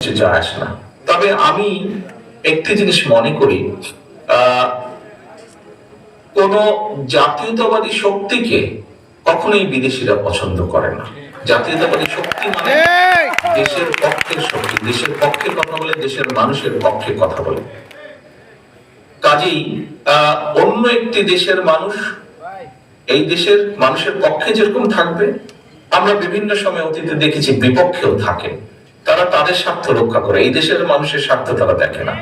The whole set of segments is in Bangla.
কিছু যায় আসে না। তবে আমি একটি জিনিস মনে করি কোন জাতীয়তাবাদী শক্তিকে কখনোই বিদেশিরা পছন্দ করে না। জাতীয়তাবাদী শক্তি মানে দেশের পক্ষের শক্তি। দেশের পক্ষে কথা বলে দেশের মানুষের পক্ষে কথা বলে। কাজেই আহ, অন্য একটি দেশের মানুষ এই দেশের মানুষের পক্ষে যেরকম থাকবে আমরা বিভিন্ন সময় অতীতে দেখেছি বিপক্ষেও থাকে। তারা তাদের স্বার্থ রক্ষা করে। এই দেশের মানুষের স্বার্থ তারা দেখে না।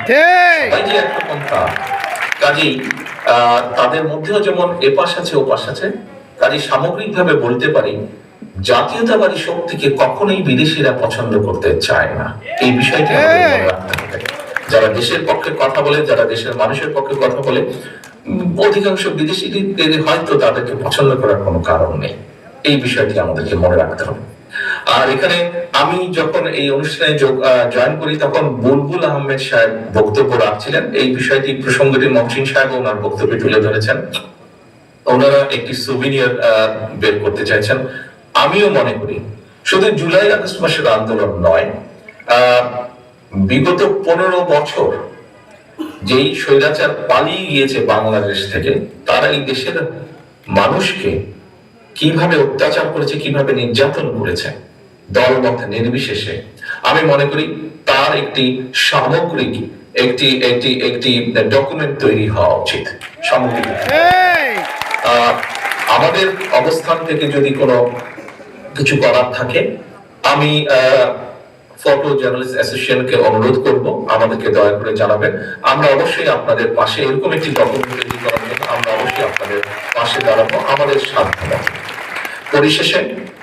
তাই যে একরকম তা কাজেই তাদের মধ্যেও যেমন এপাশ আছে ওপাশ আছে কাজেই সামগ্রিকভাবে বলতে পারি জাতীয়তাবাদী শক্তিকে কখনোই বিদেশিরা পছন্দ করতে চায় না। এই বিষয়টি আমাদের মনে রাখতে হবে। যারা দেশের পক্ষে কথা বলে যারা দেশের মানুষের পক্ষে কথা বলে অধিকাংশ বিদেশি হয়তো তাদেরকে পছন্দ করার কোনো কারণ নেই। এই বিষয়টি আমাদেরকে মনে রাখতে হবে। আর এখানে আমি যখন এই অনুষ্ঠানে জয়েন করি, তখন বুলবুল আহমেদ সাহেব বক্তব্য রাখছিলেন। এই বিষয়টি প্রসঙ্গটি মহসিন সাহেব ওনার বক্তব্যে তুলে ধরেছেন। ওনারা একটি সুভিনিয়র বের করতে চাইছেন। আমিও মনে করি, শুধু জুলাই আগস্ট মাসের আন্দোলন নয় বিগত পনেরো বছর যেই স্বৈরাচার পালিয়ে গিয়েছে বাংলাদেশ থেকে, তারা এই দেশের মানুষকে কীভাবে অত্যাচার করেছে কীভাবে নির্যাতন করেছে দল মধ্যে নির্বিশেষে। আমি মনে করি তার একটি সামগ্রিক একটি একটি একটি ডকুমেন্ট তৈরি হওয়া উচিত সামগ্রিক আমাদের অবস্থান থেকে যদি কোনো কিছু করার থাকে আমি ফটো জার্নালিস্ট অ্যাসোসিয়েশনকে অনুরোধ করব আমাদেরকে দয়া করে জানাবেন। আমরা অবশ্যই আপনাদের পাশে এরকম একটি ডকুমেন্ট তৈরি করার জন্য আমরা অবশ্যই আপনাদের পাশে দাঁড়াবো আমাদের সাধ্য। পরিশেষে